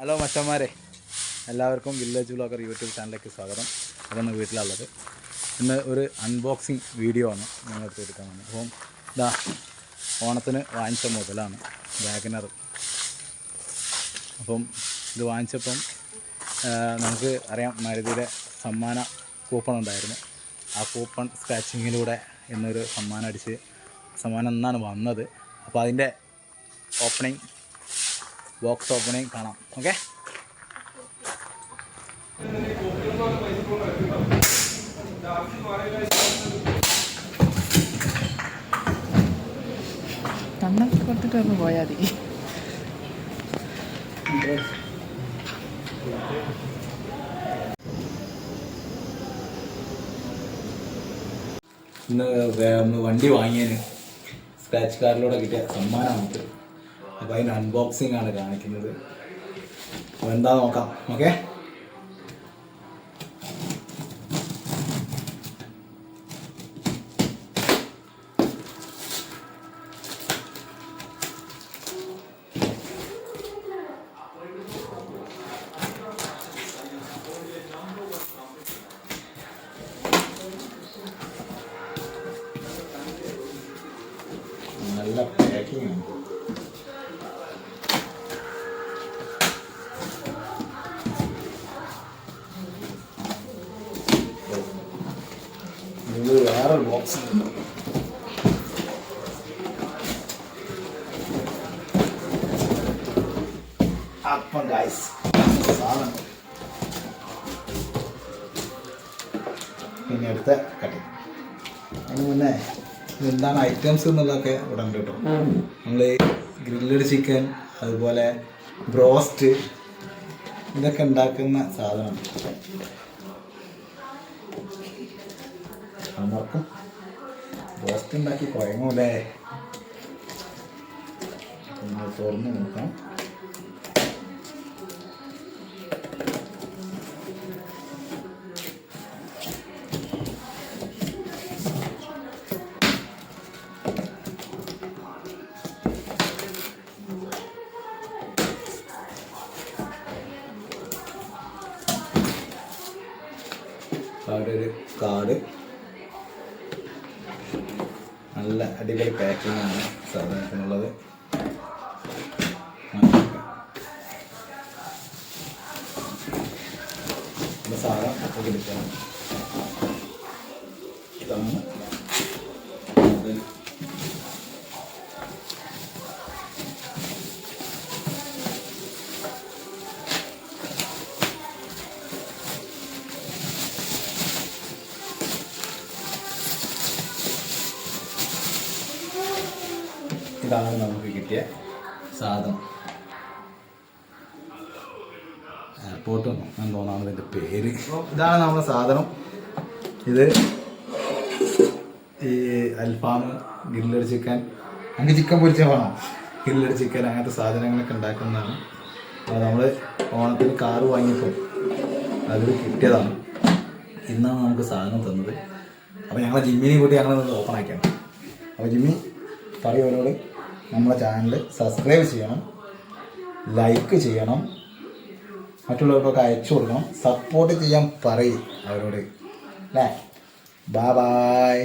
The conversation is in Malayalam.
ഹലോ മച്ചന്മാരെ. എല്ലാവർക്കും വില്ലേജ് ബ്ലോഗർ യൂട്യൂബ് ചാനലിലേക്ക് സ്വാഗതം. അതാണ് വീട്ടിലുള്ളത്. ഇന്ന് ഒരു അൺബോക്സിങ് വീഡിയോ ആണ് നിങ്ങൾക്ക് എടുക്കാൻ വന്നത്. അപ്പം ഇതാ ഓണത്തിന് വാങ്ങിച്ച മുതലാണ് വാഗനർ അപ്പം ഇത് വാങ്ങിച്ചപ്പം നമുക്ക് അറിയാം മരുതിയുടെ സമ്മാന കൂപ്പൺ ഉണ്ടായിരുന്നു. ആ കൂപ്പൺ സ്ക്രാച്ചിങ്ങിലൂടെ എന്നൊരു സമ്മാനം അടിച്ച് സമ്മാനം എന്നാണ് വന്നത്. അപ്പോൾ അതിന്റെ ഓപ്പണിംഗ് ബോക്സ് ഓപ്പണിങ് കാണാം. ഓക്കെ? കണ്ണൊക്കെ കൊടുത്തിട്ട് ഒന്ന് പോയാൽ മതി. ഇന്ന് വണ്ടി വാങ്ങിയതിന് സ്ക്രാച്ച് കാറിലൂടെ കിട്ടിയ സമ്മാനമാണ് അപ്പോൾ അതിന് അൺബോക്സിംഗ് ആണ് കാണിക്കുന്നത്. അപ്പോൾ എന്താ നോക്കാം. ഓക്കെ നല്ല പാക്കിംഗ് ആണ്. Watson. ബോക്സ് അപ്പം guys. സാധനം പിന്നെ അടുത്ത കട്ടിങ് അതിന് മുന്നേ എന്താണ് ഐറ്റംസ് എന്നുള്ളതൊക്കെ ഇവിടെ ഉണ്ട് കേട്ടോ നമ്മൾ ഗ്രില്ലഡ് ചിക്കൻ അതുപോലെ ബ്രോസ്റ്റ് ഇതൊക്കെ ഉണ്ടാക്കുന്ന സാധനം അമർക്കും ബ്രോസ്റ്റ് ഉണ്ടാക്കി കുഴങ്ങൂലേ ഒന്ന് തുറന്ന് നോക്കാം. അവിടെ ഒരു കാർഡ് നല്ല അടിപൊളി പാക്കിംഗ് ആണ് സാധനത്തിനുള്ളത്. സാധനം എടുക്കണം. ഇതാണ് ഇതാണ് നമുക്ക് കിട്ടിയ സാധനം. എയർപോർട്ട് എന്ന് തോന്നാണ് ഇതിന്റെ പേര്? ഇതാണ് നമ്മുടെ സാധനം. ഇത് ഈ അൽഫാം ഗ്രില്ലഡ് ചിക്കൻ അങ്ങനെ ചിക്കൻ പൊരിച്ച വേണം. ഗ്രില്ലഡ് ചിക്കൻ അങ്ങനത്തെ സാധനങ്ങളൊക്കെ ഉണ്ടാക്കുന്നതാണ്. അപ്പോൾ നമ്മൾ ഓണത്തിന് കാറ് വാങ്ങിയപ്പോൾ അതിൽ കിട്ടിയതാണ്. ഇന്നാണ് നമുക്ക് സാധനം തന്നത്. അപ്പോൾ ഞങ്ങളെ ജിമ്മിനെയും കൂട്ടി ഞങ്ങൾ ഓപ്പൺ ആക്കിയാണ്. അപ്പോൾ ജിമ്മി പറയുന്നവരോട് നമ്മളെ ചാനൽ സബ്സ്ക്രൈബ് ചെയ്യണം ലൈക്ക് ചെയ്യണം മറ്റുള്ളവർക്കൊക്കെ അയച്ചു കൊടുക്കണം സപ്പോർട്ട് ചെയ്യാൻ പറയും അവരോട്. അല്ലേ ബായ്